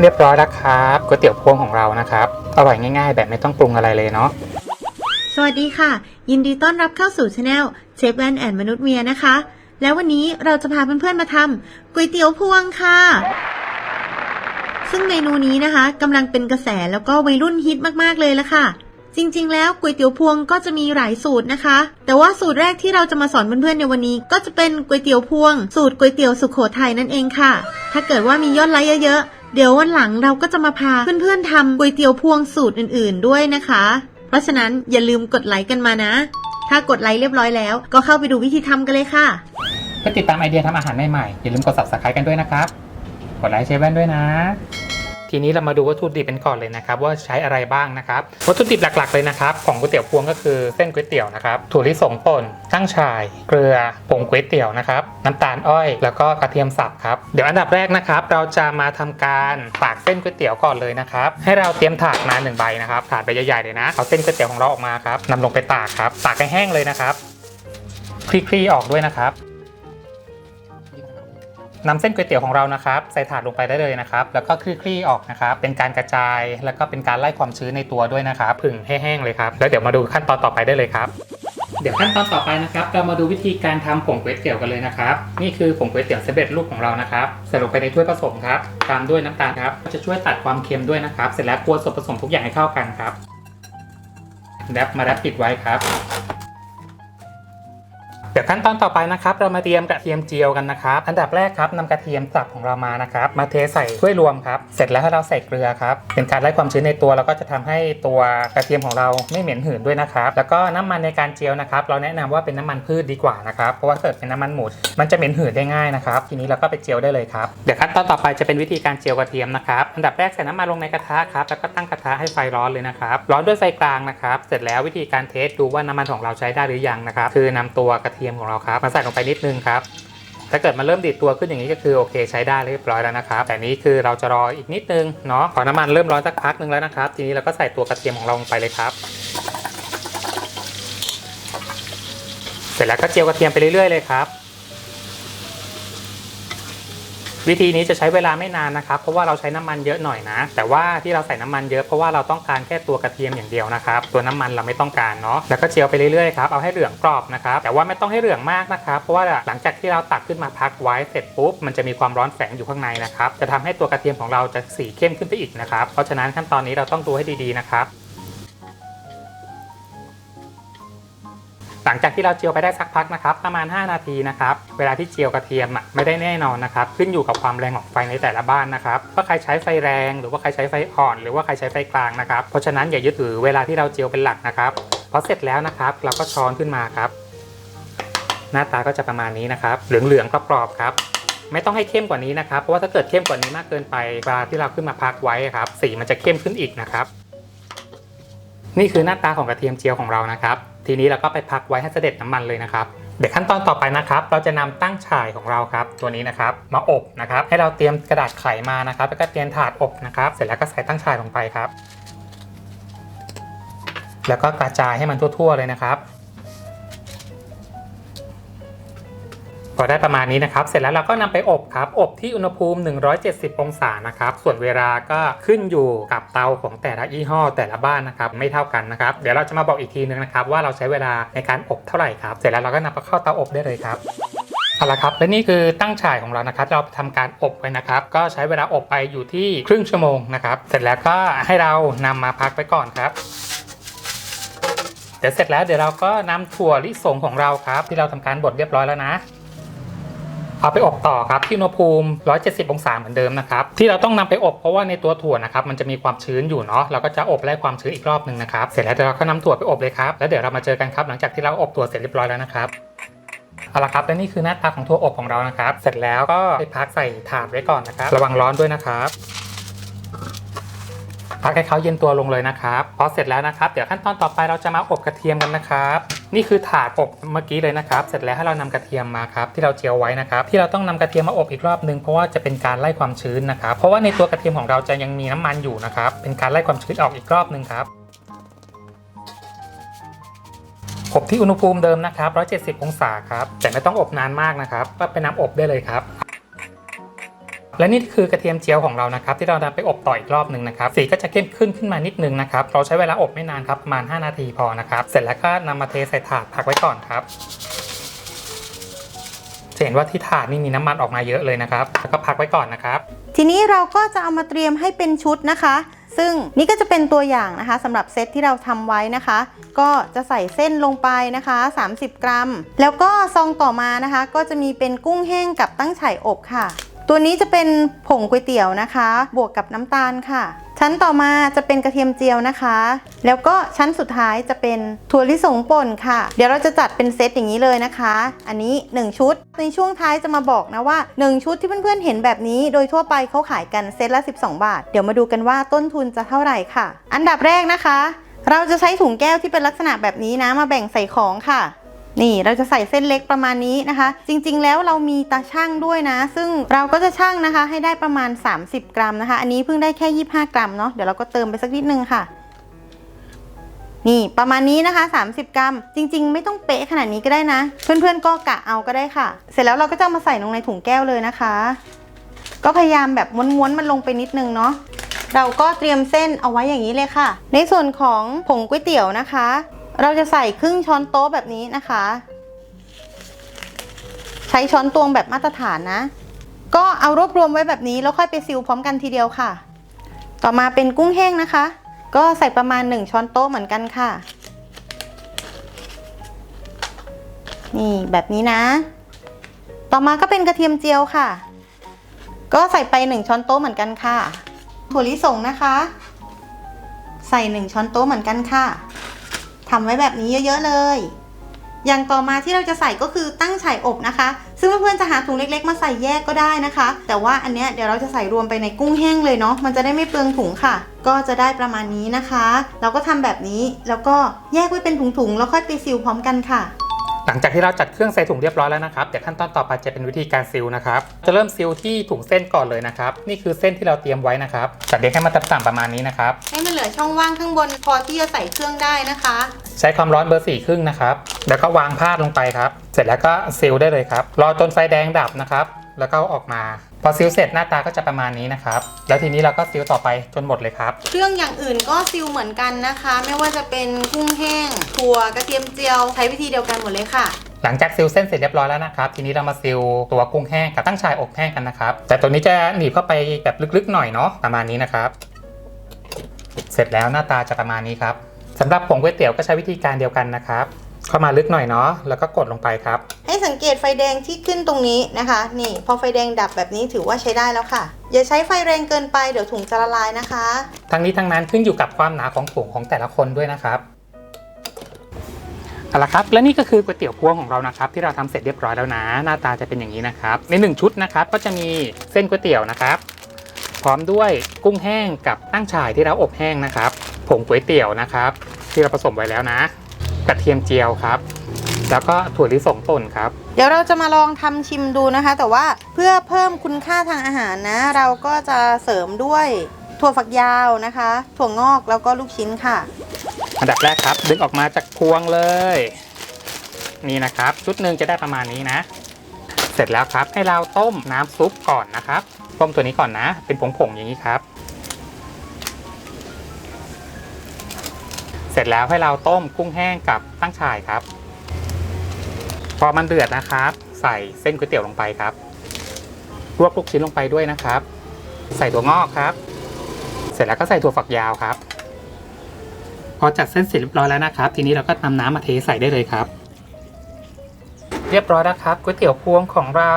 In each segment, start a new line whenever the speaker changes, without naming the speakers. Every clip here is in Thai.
เรียบร้อยแล้วครับก๋วยเตี๋ยวพวงของเรานะครับ อร่อยง่าย ๆ แบบไม่ต้องปรุงอะไรเลยเนาะ
สวัสดีค่ะ ยินดีต้อนรับเข้าสู่ช anel เชฟแวนแอนมนุษย์เมียนะคะ แล้ววันนี้เราจะพาเพื่อนๆมาทำก๋วยเตี๋ยวพวงค่ะ ซึ่งเมนูนี้นะคะกำลังเป็นกระแสแล้วก็วัยรุ่นฮิตมากๆเลยละค่ะ จริงๆ แล้วก๋วยเตี๋ยวพวงก็จะมีหลายสูตรนะคะ แต่ว่าสูตรแรกที่เราจะมาสอนเพื่อนๆในวันนี้ ก็จะเป็นก๋วยเตี๋ยวพวง สูตรก๋วยเตี๋ยวสุขโขทัยนั่นเองค่ะ ถ้าเกิดว่ามียอดไลค์เยอะๆ เดี๋ยววันหลังเราก็จะมาพาเพื่อนๆทำก๋วยเตี๋ยวพวงสูตรอื่นๆด้วยนะคะ เพราะฉะนั้นอย่าลืมกดไลค์กันมานะ ถ้ากดไลค์เรียบร้อยแล้ว ก็เข้าไปดูวิธีทำกันเลยค่ะ
เพื่อติดตามไอเดียทำอาหารใหม่ๆอย่าลืมกด subscribe กันด้วยนะครับ กดไลค์เชฟแว่นด้วยนะ ทีนี้เรามาดูวัตถุดิบเป็นก่อนเลยนะครับว่าใช้อะไรบ้างนะครับ วัตถุดิบหลักๆเลยนะครับ ของก๋วยเตี๋ยวพวงก็คือเส้นก๋วยเตี๋ยวนะครับถั่วลิสงป่นตั้งฉ่าย เกลือผงก๋วยเตี๋ยวนะครับน้ำตาลอ้อย แล้วก็กระเทียมสับครับเดี๋ยวอันดับแรกนะครับ เราจะมาทำการตากเส้นก๋วยเตี๋ยวก่อนเลยนะครับให้เราเตรียมถาดมาหนึ่งใบนะครับถาดใบใหญ่ๆเลยนะเอาเส้นก๋วยเตี๋ยวของเราออกมาครับนำลงไปตากครับตากให้แห้งเลยนะครับคลี่ๆออกด้วยนะครับ นำเส้นก๋วยเตี๋ยวของเรานะครับใส่ถาดลงไปได้เลยนะครับ แล้วก็คลี่ๆออกนะครับ เป็นการกระจาย แล้วก็เป็นการไล่ความชื้นในตัวด้วยนะครับผึ่งให้แห้งเลยครับ แล้วเดี๋ยวมาดูขั้นตอนต่อไปได้เลยครับ เดี๋ยวขั้นตอนต่อไปนะครับ เรามาดูวิธีการทำผงก๋วยเตี๋ยวกันเลยนะครับ นี่คือผงก๋วยเตี๋ยวสำเร็จรูปของเรานะครับใส่ลงไปในถ้วยผสมครับ ตามด้วยน้ำตาลครับ จะช่วยตัดความเค็มด้วยนะครับ เสร็จแล้วกวนส่วนผสมทุกอย่างให้เข้ากันครับแรปมาแรปปิดไว้ครับ ขั้นตอนต่อไปนะครับ เรามาเตรียมกระเทียมเจียวกันนะครับ อันดับแรกครับนำกระเทียมสับของเรามานะครับ มาเทใส่ถ้วยรวมครับ เสร็จแล้วให้เราใส่เกลือครับ เป็นการไล่ความชื้นในตัวแล้วก็จะทำให้ตัวกระเทียมของเราไม่เหม็นหืนด้วยนะครับ แล้วก็น้ำมันในการเจียวนะครับ เราแนะนำว่าเป็นน้ำมันพืชดีกว่านะครับ เพราะว่าเกิดเป็นน้ำมันหมูมันจะเหม็นหืนได้ง่ายนะครับ ทีนี้เราก็ไปเจียวได้เลยครับ เดี๋ยวขั้นตอนต่อไปจะเป็นวิธีการเจียวกระเทียมนะครับ อันดับแรกใส่น้ำมันลงในกระทะครับ แล้วก็ตั้งกระทะให้ไฟร้อนเลยนะครับ ร้อนด้วยไฟกลางนะครับ เสร็จแล้ววิธีการเทสดูว่าน้ำมันของเราใช้ได้หรือยังนะครับ คือนำตัวกระเทียมของเราครับมาใส่ลงไปนิดนึงครับถ้าเกิดมันเริ่มดีดตัวขึ้นอย่างนี้ก็คือโอเคใช้ได้เรียบร้อยแล้วนะครับ แต่นี้คือเราจะรออีกนิดนึงเนาะพอน้ำมันเริ่มร้อนสักพักนึงแล้วนะครับ ทีนี้เราก็ใส่ตัวกระเทียมของเราลงไปเลยครับ เสร็จแล้วก็เจียวกระเทียมไปเรื่อยๆเลยครับ วิธีนี้จะใช้เวลาไม่นานนะครับ เพราะว่าเราใช้น้ำมันเยอะหน่อยนะ แต่ว่าที่เราใส่น้ำมันเยอะเพราะว่าเราต้องการแค่ตัวกระเทียมอย่างเดียวนะครับ ตัวน้ำมันเราไม่ต้องการเนาะแล้วก็เจียวไปเรื่อยๆครับเอาให้เหลืองกรอบนะครับแต่ว่าไม่ต้องให้เหลืองมากนะครับเพราะว่าหลังจากที่เราตักขึ้นมาพักไว้เสร็จปุ๊บมันจะมีความร้อนแฝงอยู่ข้างในนะครับจะทำให้ตัวกระเทียมของเราจะสีเข้มขึ้นไปอีกนะครับเพราะฉะนั้นขั้นตอนนี้เราต้องดูให้ดีๆนะครับ หลังจากที่เราเจียวไปได้สักพักนะครับประมาณ 5 นาทีนะครับเวลาที่เจียวกระเทียมอะไม่ได้แน่นอนนะครับขึ้นอยู่กับความแรงของไฟในแต่ละบ้านนะครับว่าใครใช้ไฟแรง หรือว่าใครใช้ไฟอ่อน หรือว่าใครใช้ไฟกลางนะครับเพราะฉะนั้นอย่ายึดถือเวลาที่เราเจียวเป็นหลักนะครับพอเสร็จแล้วนะครับเราก็ช้อนขึ้นมาครับ หน้าตาก็จะประมาณนี้นะครับเหลืองๆกรอบๆครับไม่ต้องให้เข้มกว่านี้นะครับ เพราะว่าถ้าเกิดเข้มกว่านี้มากเกินไปเวลาที่เราขึ้นมาพักไว้ครับ สีมันจะเข้มขึ้นอีกนะครับ นี่คือหน้าตาของกระเทียมเจียวของเรานะครับ ทีนี้เราก็ไปพักไว้ให้เสด็จน้ำมันเลยนะครับ เดี๋ยวขั้นตอนต่อไปนะครับ เราจะนำตั้งฉ่ายของเราครับ ตัวนี้นะครับ มาอบนะครับ ให้เราเตรียมกระดาษไขมานะครับ แล้วก็เตรียมถาดอบนะครับ เสร็จแล้วก็ใส่ตั้งฉ่ายลงไปครับ แล้วก็กระจายให้มันทั่ว ๆ เลยนะครับ พอได้ประมาณนี้นะครับ เสร็จแล้วเราก็นำไปอบครับ อบที่อุณหภูมิ 170 องศานะครับ ส่วนเวลาก็ขึ้นอยู่กับเตาของแต่ละยี่ห้อแต่ละบ้านนะครับ ไม่เท่ากันนะครับ เดี๋ยวเราจะมาบอกอีกทีนึงนะครับว่าเราใช้เวลาในการอบเท่าไหร่ครับ เสร็จแล้วเราก็นำไปเข้าเตาอบได้เลยครับเอาละครับและนี่คือตั้งฉายของเรานะครับ เราทำการอบไว้นะครับ ก็ใช้เวลาอบไปอยู่ที่ครึ่งชั่วโมงนะครับ เสร็จแล้วก็ให้เรานำมาพักไว้ก่อนครับเดี๋ยวเสร็จแล้วเดี๋ยวเราก็นำถั่วลิสงของเราครับ ที่เราทำการบดเรียบร้อยแล้วนะ เอาไปอบต่อครับที่อุณหภูมิ 170 องศาเหมือนเดิมนะครับที่เราต้องนำไปอบเพราะว่าในตัวถั่วนะครับมันจะมีความชื้นอยู่เนาะเราก็จะอบไล่ความชื้นอีกรอบหนึ่งนะครับเสร็จแล้วเดี๋ยวเราก็นำถั่วไปอบเลยครับแล้วเดี๋ยวเรามาเจอกันครับหลังจากที่เราอบถั่วเสร็จเรียบร้อยแล้วนะครับเอาละครับและนี่คือหน้าตาของถั่วอบของเรานะครับ เสร็จแล้วก็ไปพักใส่ถาดไว้ก่อนนะครับ ระวังร้อนด้วยนะครับ พักให้เขาเย็นตัวลงเลยนะครับพอเสร็จแล้วนะครับ เดี๋ยวขั้นตอนต่อไปเราจะมาอบกระเทียมกันนะครับ นี่คือถาดอบเมื่อกี้เลยนะครับ เสร็จแล้วให้เรานำกระเทียมมาครับที่เราเจียวไว้นะครับ ที่เราต้องนำกระเทียมมาอบอีกรอบนึงเพราะว่าจะเป็นการไล่ความชื้นนะครับ เพราะว่าในตัวกระเทียมของเราจะยังมีน้ำมันอยู่นะครับ เป็นการไล่ความชื้นออกอีกรอบนึงครับอบที่อุณหภูมิเดิมนะครับ 170 องศาครับ แต่ไม่ต้องอบนานมากนะครับก็ไปนำอบได้เลยครับ และนี่คือกระเทียมเจียวของเรานะครับที่เรานำไปอบต่ออีกรอบหนึ่งนะครับสีก็จะเข้มขึ้นขึ้นมานิดนึงนะครับเราใช้เวลาอบไม่นานครับประมาณ 5 นาทีพอนะครับเสร็จแล้วก็นำมาเทใส่ถาดพักไว้ก่อนครับจะเห็นว่าที่ถาดนี่มีน้ำมันออกมาเยอะเลยนะครับแล้วก็พักไว้ก่อนนะครับ
ทีนี้เราก็จะเอามาเตรียมให้เป็นชุดนะคะ ซึ่งนี่ก็จะเป็นตัวอย่างนะคะสำหรับเซตที่เราทำไว้นะคะ ก็จะใส่เส้นลงไปนะคะ 30 กรัม แล้วก็ซองต่อมานะคะ ก็จะมีเป็นกุ้งแห้งกับตั้งไฉอบค่ะ ตัวนี้จะเป็นผงก๋วยเตี๋ยวนะคะ บวกกับน้ำตาลค่ะ ชั้นต่อมาจะเป็นกระเทียมเจียวนะคะ แล้วก็ชั้นสุดท้ายจะเป็นถั่วลิสงป่นค่ะ เดี๋ยวเราจะจัดเป็นเซตอย่างนี้เลยนะคะ อันนี้ 1 ชุด ในช่วงท้ายจะมาบอกนะว่า 1 ชุดที่เพื่อนๆเห็นแบบนี้ โดยทั่วไปเขาขายกันเซตละ 12 บาท เดี๋ยวมาดูกันว่าต้นทุนจะเท่าไหร่ค่ะ อันดับแรกนะคะ เราจะใช้ถุงแก้วที่เป็นลักษณะแบบนี้นะมาแบ่งใส่ของค่ะ นี่เราจะใส่เส้นเล็กประมาณนี้นะคะ จริงๆ แล้วเรามีตาช่างด้วยนะ ซึ่งเราก็จะช่างนะคะ ให้ได้ประมาณ 30 กรัมนะคะ อันนี้เพิ่งได้แค่ 25 กรัมเนาะเดี๋ยวเราก็เติมไปสักนิดนึงค่ะนี่ประมาณนี้นะคะ 30 กรัม จริง ๆ ไม่ต้องเป๊ะขนาดนี้ก็ได้นะ เพื่อนๆก็กะเอาก็ได้ค่ะ เสร็จแล้วเราก็จะมาใส่ลงในถุงแก้วเลยนะคะ ก็พยายามแบบม้วนๆมันลงไปนิดนึงเนาะเราก็เตรียมเส้นเอาไว้อย่างนี้เลยค่ะ ในส่วนของผงก๋วยเตี๋ยวนะคะ เราจะใส่ครึ่งช้อนโต๊ะแบบนี้นะคะ ใช้ช้อนตวงแบบมาตรฐานนะ ก็เอารวบรวมไว้แบบนี้แล้วค่อยไปซิลพร้อมกันทีเดียวค่ะ ต่อมาเป็นกุ้งแห้งนะคะ ก็ใส่ประมาณ 1 ช้อนโต๊ะเหมือนกันค่ะ นี่แบบนี้นะ ต่อมาก็เป็นกระเทียมเจียวค่ะ ก็ใส่ไป 1 ช้อนโต๊ะเหมือนกันค่ะถั่วลิสงนะคะ ใส่ 1 ช้อนโต๊ะเหมือนกันค่ะ ทำไว้แบบนี้เยอะๆเลย อย่างต่อมาที่เราจะใส่ก็คือตั้งฉายอบนะคะ ซึ่งเพื่อนๆจะหาถุงเล็กๆ มาใส่แยกก็ได้นะคะ แต่ว่าอันเนี้ยเดี๋ยวเราจะใส่รวมไปในกุ้งแห้งเลยเนาะมันจะได้ไม่เปลืองถุงค่ะ ก็จะได้ประมาณนี้นะคะ เราก็ทำแบบนี้แล้วก็แยกไว้เป็นถุงๆแล้วค่อยไปซิลพร้อมกันค่ะ
หลังจากที่เราจัดเครื่องใส่ถุงเรียบร้อยแล้วนะครับเดี๋ยวขั้นตอนต่อไปจะเป็นวิธีการซิลนะครับจะเริ่มซิลที่ถุงเส้นก่อนเลยนะครับนี่คือเส้นที่เราเตรียมไว้นะครับจัดเรียงให้มันต่ำๆประมาณนี้นะครับ
ให้มันเหลือช่องว่างข้างบนพอที่จะใส่เครื่องได้นะคะ
ใช้ความร้อนเบอร์สี่ครึ่งนะครับ แล้วก็วางพาดลงไปครับ เสร็จแล้วก็ซิลได้เลยครับ รอจนไฟแดงดับนะครับ แล้วก็เอาออกมา พอซิลเสร็จหน้าตาก็จะประมาณนี้นะครับ แล้วทีนี้เราก็ซิลต่อไปจนหมดเลยครับ
เครื่องอย่างอื่นก็ซิลเหมือนกันนะคะ ไม่ว่าจะเป็นกุ้งแห้ง ถั่วกระเทียมเจียวใช้วิธีเดียวกันหมดเลยค่ะ
หลังจากซิลเส้นเสร็จเรียบร้อยแล้วนะครับ ทีนี้เรามาซิลตัวกุ้งแห้งกับตั้งชายอบแห้งกันนะครับ แต่ตัวนี้จะหนีบเข้าไปแบบลึกๆหน่อยเนาะประมาณนี้นะครับ เสร็จแล้วหน้าตาจะประมาณนี้ครับ สำหรับผงก๋วยเตี๋ยวก็ใช้วิธีการเดียวกันนะครับ เข้ามาลึกหน่อยเนาะแล้วก็กดลงไปครับ
ให้สังเกตไฟแดงที่ขึ้นตรงนี้นะคะ นี่พอไฟแดงดับแบบนี้ถือว่าใช้ได้แล้วค่ะ อย่าใช้ไฟแรงเกินไปเดี๋ยวถุงจะละลายนะคะ
ทั้งนี้ทั้งนั้นขึ้นอยู่กับความหนาของผงของแต่ละคนด้วยนะครับเอาละครับและนี่ก็คือก๋วยเตี๋ยวพวงของเรานะครับที่เราทำเสร็จเรียบร้อยแล้วนะ หน้าตาจะเป็นอย่างนี้นะครับ ในหนึ่งชุดนะครับก็จะมีเส้นก๋วยเตี๋ยวนะครับ พร้อมด้วยกุ้งแห้งกับตั้งฉ่ายที่เราอบแห้งนะครับ ผงก๋วยเตี๋ยวนะครับ ที่เราผสมไว้แล้วนะ กระเทียมเจียวครับ แล้วก็ถั่วลิสงป่นครับ
เดี๋ยวเราจะมาลองทำชิมดูนะคะ แต่ว่าเพื่อเพิ่มคุณค่าทางอาหารนะ เราก็จะเสริมด้วยถั่วฝักยาวนะคะ ถั่วงอกแล้วก็ลูกชิ้นค่ะ
อันดับแรกครับ ดึงออกมาจากพวงเลย นี่นะครับ ชุดหนึ่งจะได้ประมาณนี้นะ เสร็จแล้วครับให้เราต้มน้ำซุปก่อนนะครับต้มตัวนี้ก่อนนะ เป็นผงๆอย่างนี้ครับ เสร็จแล้วให้เราต้มกุ้งแห้งกับตั้งฉ่ายครับ พอมันเดือดนะครับ ใส่เส้นก๋วยเตี๋ยวลงไปครับรวบลูกชิ้นลงไปด้วยนะครับ ใส่ถั่วงอกครับ เสร็จแล้วก็ใส่ถั่วฝักยาวครับ พอจัดเส้นเสร็จเรียบร้อยแล้วนะครับ ทีนี้เราก็นำน้ำมาเทใส่ได้เลยครับ เรียบร้อยแล้วครับก๋วยเตี๋ยวพวงของเรา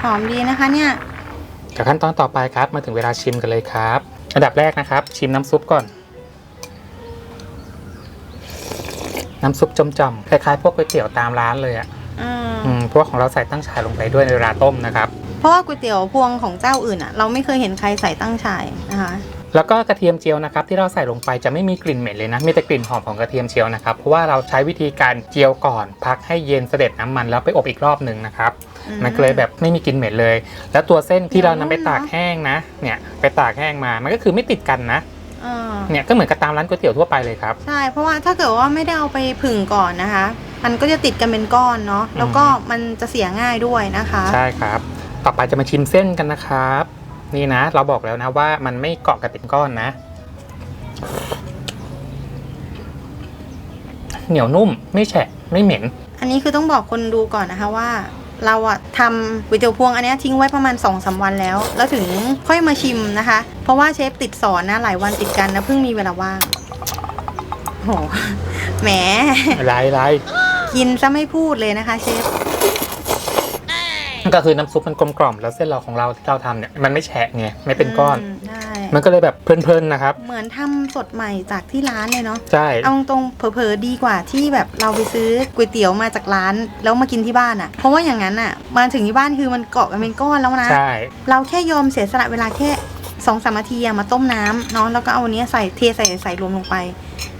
หอมดีนะคะเนี่ย
กับขั้นตอนต่อไปครับมาถึงเวลาชิมกันเลยครับ อันดับแรกนะครับ ชิมน้ำซุปก่อน น้ำซุปจมๆคล้ายๆพวกก๋วยเตี๋ยวตามร้านเลยอะ
อืม
อืมเพราะวกของเราใส่ตั้งฉายลงไปด้วยในเวลาต้มนะครับ
เพราะว่าก๋วยเตี๋ยวพวงของเจ้าอื่นอะเราไม่เคยเห็นใครใส่ตั้งฉายนะคะ
แล้วก็กระเทียมเจียวนะครับที่เราใส่ลงไปจะไม่มีกลิ่นเหม็นเลยนะมีแต่กลิ่นหอมของกระเทียมเจียวนะครับเพราะว่าเราใช้วิธีการเจียวก่อนพักให้เย็นเสด็จน้ำมันแล้วไปอบอีกรอบหนึ่งนะครับ
อืม
มันก็เลยแบบไม่มีกลิ่นเหม็นเลย แล้วตัวเส้นที่เรานำไป
อืม
ตากแห้งนะเนี่ยไปตากแห้งมามันก็คือไม่ติดกันนะ
อ่า
เนี่ยก็เหมือนกับตามร้านก๋วยเตี๋ยวทั่วไปเลยครับ
ใช่เพราะว่าถ้าเกิดว่าไม่ได้เอาไปผึ่งก่อนนะคะ มันก็จะติดกันเป็นก้อนเนาะแล้วก็มันจะเสียง่ายด้วยนะคะ
ใช่ครับ ต่อไปจะมาชิมเส้นกันนะครับ นี่นะ เราบอกแล้วนะว่ามันไม่เกาะกันเป็นก้อนนะ เหนียวนุ่มไม่แฉะไม่เหม็น
อันนี้คือต้องบอกคนดูก่อนนะคะว่า เราอะทำก๋วยเตี๋ยวพวงอันเนี้ยทิ้งไว้ประมาณ2อสาวันแล้ว แล้วถึงค่อยมาชิมนะคะ เพราะว่าเชฟติดสอนนะหลายวันติดกันนะเพิ่งมีเวลาว่างโหแหม
ไรไร
กินซะไม่พูดเลยนะคะเชฟ
ก็คือน้ำซุปมันกลมกล่อมแล้วเส้นเราของเราที่เราทำเนี่ยมันไม่แฉะไงไม่เป็นก้อน
มได้
มันก็เลยแบบเพลินๆนะครับ
เหมือนทำสดใหม่จากที่ร้านเลยเนาะ
ใช่
เอาตรงๆเผลอๆดีกว่าที่แบบเราไปซื้อก๋วยเตี๋ยวมาจากร้าน แล้วมากินที่บ้านอะ่ะ เพราะว่าอย่างนั้นอะ่ะมาถึงที่บ้านคือมันเกาะกันเป็นก้อนแล้วนะ
ใช่
เราแค่ยอมเสียสละเวลาแค่สองสามนาทีอะมาต้มน้ำเนาะแล้วก็เอาอันเนี้ยใส่เทใส่ใส่รวมลงไป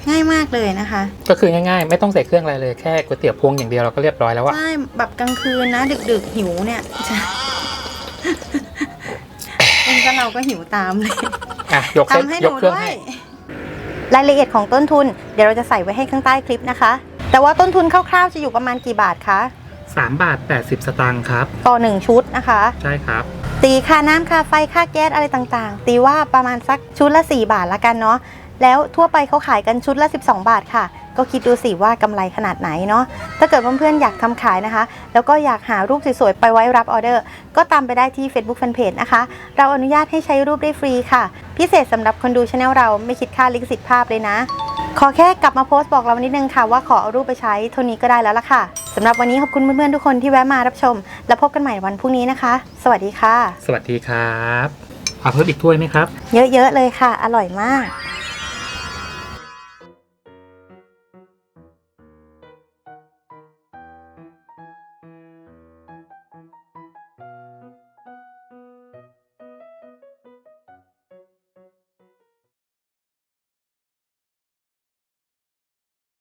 ง่ายมากเลยนะคะ
ก็คือง่ายๆ ไม่ต้องใส่เครื่องอะไรเลยแค่ก๋วยเตี๋ยวพวงอย่างเดียวเราก็เรียบร้อยแล้วอะ
ใช่แบบกลางคืนนะ ดึกๆหิวเนี่ยเองก็เราก็หิวตามเลย
อะยกเส้น
ทำให้ห
ย
นู
กเครื่อง
ด้วย
ให้
รายละเอียดของต้นทุน เดี๋ยวเราจะใส่ไว้ให้ข้างใต้คลิปนะคะ แต่ว่าต้นทุนคร่าวๆจะอยู่ประมาณกี่บาทคะ
สามบาทแปดสิบสตางค์ครับ
ต่อหนึ่งชุดนะคะ
ใช่ครับ
ตีค่าน้ำค่าไฟค่าแก๊สอะไรต่างๆ ตีว่าประมาณสักชุดละ 4 บาทละกันเนาะแล้วทั่วไปเขาขายกันชุดละ 12 บาทค่ะ ก็คิดดูสิว่ากำไรขนาดไหนเนาะถ้าเกิดเพื่อนๆอยากทำขายนะคะ แล้วก็อยากหารูปสวยๆไปไว้รับออเดอร์ ก็ตามไปได้ที่ Facebook Fanpage นะคะ เราอนุญาตให้ใช้รูปได้ฟรีค่ะ พิเศษสำหรับคนดูช anel เราไม่คิดค่าลิขสิทธิ์ภาพเลยนะ ขอแค่กลับมาโพสต์บอกเรานิดนึงค่ะว่าขอเอารูปไปใช้เท่านี้ก็ได้แล้วล่ะค่ะสำหรับวันนี้ขอบคุณเพื่อนๆทุกคนที่แวะมารับชม แล้วพบกันใหม่วันพรุ่งนี้นะคะ สวัสดีค่ะ
สวัสดีครับเอาเพิ่มอีกถ้วยไหมครับ
เยอะๆเลยค่ะ อร่อยมาก